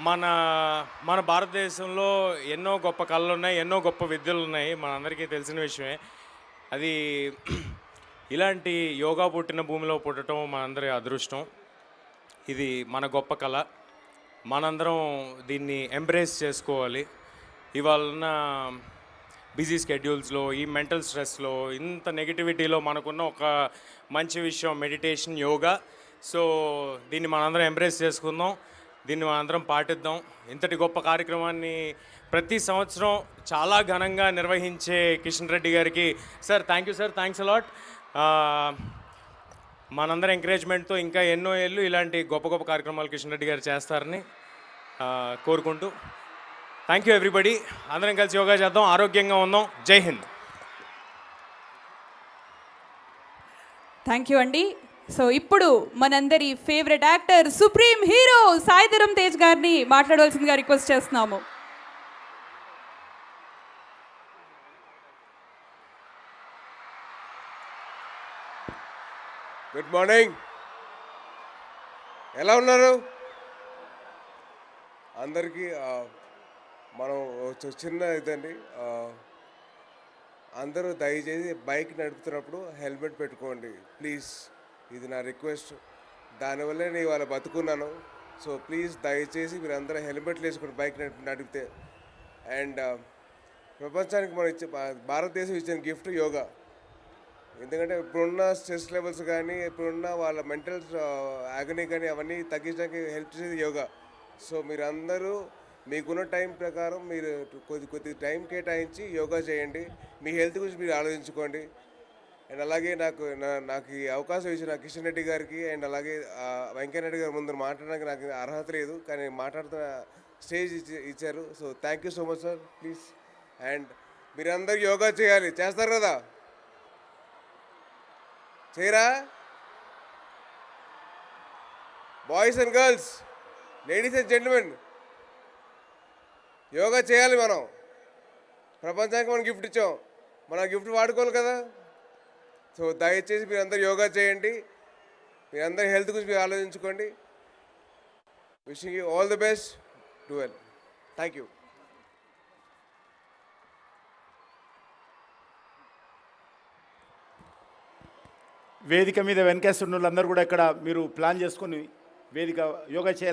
మన మన భారతదేశంలో ఎన్నో గొప్ప కళలు ఉన్నాయి ఎన్నో గొప్ప విద్యలు ఉన్నాయి మనందరికీ తెలిసిన విషయమే. అది ఇలాంటి యోగా పుట్టిన భూమిలో పుట్టడం మనందరి అదృష్టం. ఇది మన గొప్ప కళ. మనందరం దీన్ని ఎంబ్రేస్ చేసుకోవాలి. ఇవాళ బిజీ స్కెడ్యూల్స్లో ఈ మెంటల్ స్ట్రెస్లో ఇంత నెగిటివిటీలో మనకున్న ఒక మంచి విషయం మెడిటేషన్ యోగా సో దీన్ని మనందరం ఎంబ్రేస్ చేసుకుందాం. దీన్ని మనందరం పాటిద్దాం. ఇంతటి గొప్ప కార్యక్రమాన్ని ప్రతి సంవత్సరం చాలా ఘనంగా నిర్వహించే కిషన్ రెడ్డి గారికి sir thank you sir thanks a lot మనందరం ఎంకరేజ్మెంట్తో ఇంకా ఎన్నో ఏళ్ళు ఇలాంటి గొప్ప గొప్ప కార్యక్రమాలు కిషన్ రెడ్డి గారు చేస్తారని కోరుకుంటూ. థ్యాంక్ యూ ఎవ్రీబడి అందరం కలిసి యోగా చేద్దాం. ఆరోగ్యంగా ఉందాం. జై హింద్. థ్యాంక్ యూ అండి. సో ఇప్పుడు మనందరి favourite actor supreme hero Saidharam Tej గారిని మాట్లాడవలసిందిగా రిక్వెస్ట్ చేస్తున్నాము. గుడ్ మార్నింగ్ ఎలా ఉన్నారు? అందరికీ మనం చిన్న ఇదండి అందరూ దయచేసి బైక్ నడుపుతున్నప్పుడు హెల్మెట్ పెట్టుకోండి ప్లీజ్ ఇది నా రిక్వెస్ట్ దానివల్లే నేను ఇవాళ బతుకున్నాను. సో ప్లీజ్ దయచేసి మీరు అందరం హెల్మెట్లు వేసుకుని బైక్ నడిపి నడిపితే. అండ్ uh, ప్రపంచానికి మనం ఇచ్చే భారతదేశం ఇచ్చిన గిఫ్ట్ యోగా. ఎందుకంటే ఇప్పుడున్న స్ట్రెస్ లెవెల్స్ కానీ ఇప్పుడున్న వాళ్ళ మెంటల్ ఆగనీ uh, కానీ అవన్నీ తగ్గించడానికి హెల్ప్ చేసేది యోగా. సో మీరు అందరూ మీకున్న టైం ప్రకారం మీరు కొద్ది కొద్ది టైం కేటాయించి యోగా చేయండి. మీ హెల్త్ గురించి మీరు ఆలోచించుకోండి. అండ్ అలాగే నాకు నా- నాకు ఈ అవకాశం ఇచ్చిన కిషన్ రెడ్డి గారికి అండ్ అలాగే వెంకయ్యనాయుడు గారి ముందు మాట్లాడడానికి నాకు అర్హత లేదు కానీ మాట్లాడుతున్న స్టేజ్ ఇచ్చి ఇచ్చారు. So thank you so much sir please and మీరందరూ యోగా చేయాలి. చేస్తారు కదా? చేయరా? Boys and girls ladies and gentlemen yoga చేయాలి మనం. ప్రపంచానికి మనం గిఫ్ట్ ఇచ్చాం. మనం గిఫ్ట్ వాడుకోవాలి కదా? సో దయచేసి మీరు యోగా చేయండి. మీరందరూ హెల్త్ గురించి మీరు ఆలోచించుకోండి. Wishing you all the best do well thank you వేదిక మీద వెనకేస్తున్న వాళ్ళందరూ కూడా ఇక్కడ మీరు ప్లాన్ చేసుకొని వేదిక యోగా చేయాలి.